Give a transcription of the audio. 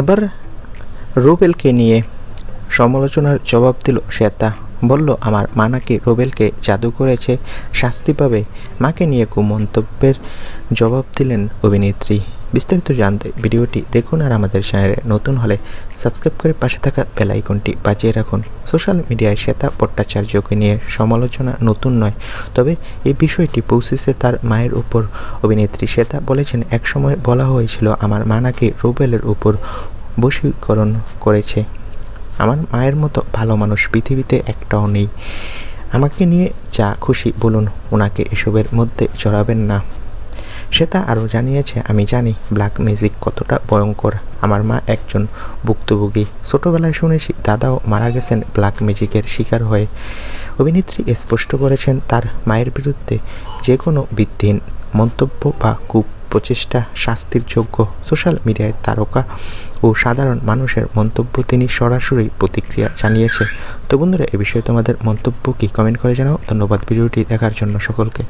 এবার রুবেলকে নিয়ে সমালোচনার জবাব দিল শ্বেতা। বলল, আমার মা নাকি রুবেলকে জাদু করেছে, শাস্তি পাবে? মাকে নিয়ে কুমন্তব্যের জবাব দিলেন অভিনেত্রী। বিস্তারিত জানতে ভিডিওটি দেখুন আর আমাদের চ্যানেলে নতুন হলে সাবস্ক্রাইব করে পাশে থাকা বেল আইকনটি বাজিয়ে রাখুন। সোশ্যাল মিডিয়ায় শ্বেতা ভট্টাচার্যকে নিয়ে সমালোচনা নতুন নয়, তবে এই বিষয়টি পৌঁছেছে তার মায়ের উপর। অভিনেত্রী শ্বেতা বলেছেন, একসময় বলা হয়েছিল আমার মা নাকি রুবেলের উপর বশীকরণ করেছে। আমার মায়ের মতো ভালো মানুষ পৃথিবীতে একটাও নেই। আমাকে নিয়ে যা খুশি বলুন ওনাকে এসবের মধ্যে জড়াবেন না। শ্বেতা আরও জানিয়েছে, আমি জানি ব্ল্যাক ম্যাজিক কতটা ভয়ঙ্কর। আমার মা একজন ভুক্তভোগী। ছোটোবেলায় শুনেছি দাদাও মারা গেছেন ব্ল্যাক ম্যাজিকের শিকার হয়ে। অভিনেত্রী স্পষ্ট করেছেন তার মায়ের বিরুদ্ধে যে কোনো ভিত্তিহীন মন্তব্য বা কূপ প্রচেষ্টা শাস্তির যোগ্য সোশ্যাল মিডিয়ায় তারকা ও সাধারণ মানুষের মন্তব্য তিনি সরাসরি প্রতিক্রিয়া জানিয়েছে। তো বন্ধুরা, এ বিষয়ে তোমাদের মন্তব্য কি? কমেন্ট করে জানাও। ধন্যবাদ ভিডিওটি দেখার জন্য সকলকে।